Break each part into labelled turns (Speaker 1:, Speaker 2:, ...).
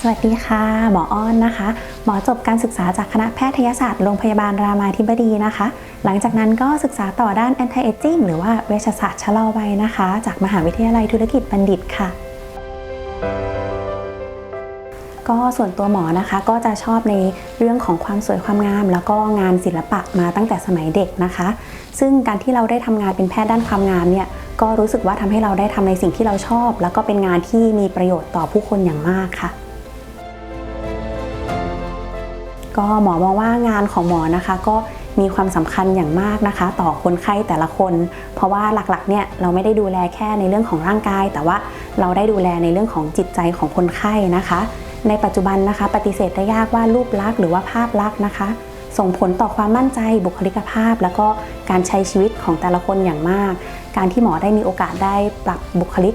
Speaker 1: สวัสดีค่ะ หมออ้อนนะคะ หมอจบการศึกษาจากคณะแพทยศาสตร์โรงพยาบาลรามาธิบดีนะคะ หลังจากนั้นก็ศึกษาต่อด้าน anti aging หรือว่าเวชศาสตร์ชะลอวัยนะคะ จากมหาวิทยาลัยธุรกิจบัณฑิตค่ะ ก็ส่วนตัวหมอนะคะก็จะชอบในเรื่องของความสวยความงาม แล้วก็งานศิลปะมาตั้งแต่สมัยเด็กนะคะ ซึ่งการที่เราได้ทำงานเป็นแพทย์ด้านความงามเนี่ยก็รู้สึกว่าทำให้เราได้ทำในสิ่งที่เราชอบ แล้วก็เป็นงานที่มีประโยชน์ต่อผู้คนอย่างมากค่ะ ก็หมอมองว่างานของหมอนะคะ ก็มีความสำคัญอย่างมากนะคะ ต่อคนไข้แต่ละคน เพราะว่าหลักๆเนี่ยเราไม่ได้ดูแลแค่ในเรื่องของร่างกาย แต่ว่าเราได้ดูแลในเรื่องของจิตใจของคนไข้นะคะ ในปัจจุบันนะคะ ปฏิเสธได้ยากว่ารูปลักษณ์หรือว่าภาพลักษณ์นะคะ ส่งผลต่อความมั่นใจบุคลิกภาพ แล้วก็การใช้ชีวิตของแต่ละคนอย่างมาก การที่หมอได้มีโอกาสได้ปรับบุคลิก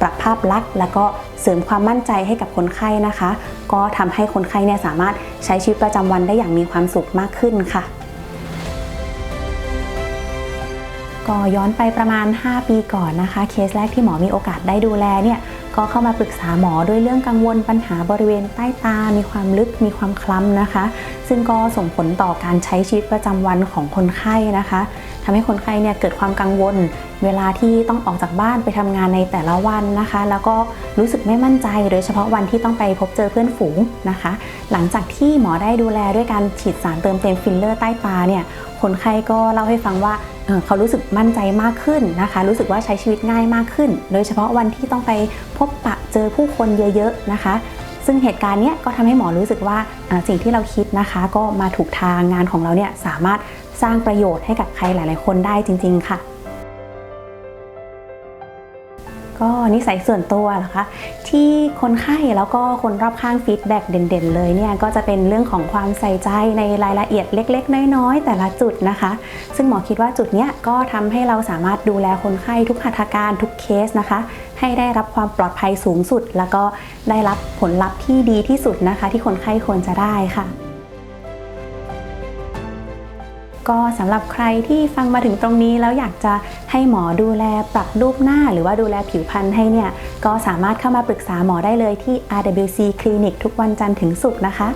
Speaker 1: ปรับภาพลักษณ์ แล้วก็เสริมความมั่นใจให้กับคนไข้นะคะ ก็ทำให้คนไข้เนี่ยสามารถใช้ชีวิตประจำวันได้อย่างมีความสุขมากขึ้นค่ะก็ย้อนไปประมาณ 5 ปีก่อนนะคะ เคสแรกที่หมอมีโอกาสได้ดูแลเนี่ย ก็เข้ามาปรึกษาหมอด้วยเรื่องกังวลปัญหาบริเวณใต้ตา มีความลึกมีความคล้ำนะคะ ซึ่งก็ส่งผลต่อการใช้ชีวิตประจำวันของคนไข้นะคะทำให้คนไข้เนี่ยเกิดความกังวล เวลาที่ต้องออกจากบ้านไปทำงานในแต่ละวันนะคะ แล้วก็รู้สึกไม่มั่นใจ โดยเฉพาะวันที่ต้องไปพบเจอเพื่อนฝูงนะคะ หลังจากที่หมอได้ดูแลด้วยการฉีดสารเติมเต็มฟิลเลอร์ใต้ตาเนี่ยคนไข้ก็เล่าให้ฟังว่าเอ่อเขารู้สึกมั่นใจมากขึ้นนะคะ รู้สึกว่าใช้ชีวิตง่ายมากขึ้น โดยเฉพาะวันที่ต้องไปพบปะเจอผู้คนเยอะๆนะคะ ซึ่งเหตุการณ์นี้ก็ทำให้หมอรู้สึกว่าสิ่งที่เราคิดนะคะ ก็มาถูกทางงานของเราเนี่ยสามารถสร้างประโยชน์ให้กับใครหลาย ๆ คนได้จริง ๆ ค่ะ ก็นิสัยส่วนตัวเหรอคะที่คนไข้แล้วก็คนรอบข้างฟีดแบ็กเด่นๆเลยเนี่ยก็จะเป็นเรื่องของความใส่ใจในรายละเอียดเล็ก ๆ น้อยๆแต่ละจุดนะคะ ซึ่งหมอคิดว่าจุดเนี้ยก็ทำให้เราสามารถดูแลคนไข้ทุกหัตถการทุกเคสนะคะ ให้ได้รับความปลอดภัยสูงสุด แล้วก็ได้รับผลลัพธ์ที่ดีที่สุดนะคะ ที่คนไข้ควรจะได้ค่ะ ก็สำหรับใครที่ฟังมาถึงตรงนี้แล้วอยากจะให้หมอดูแลปรับรูปหน้า หรือว่าดูแลผิวพรรณให้เนี่ยก็สามารถเข้ามาปรึกษาหมอได้เลยที่ RWC Clinic ทุกวันจันทร์ถึงศุกร์นะคะ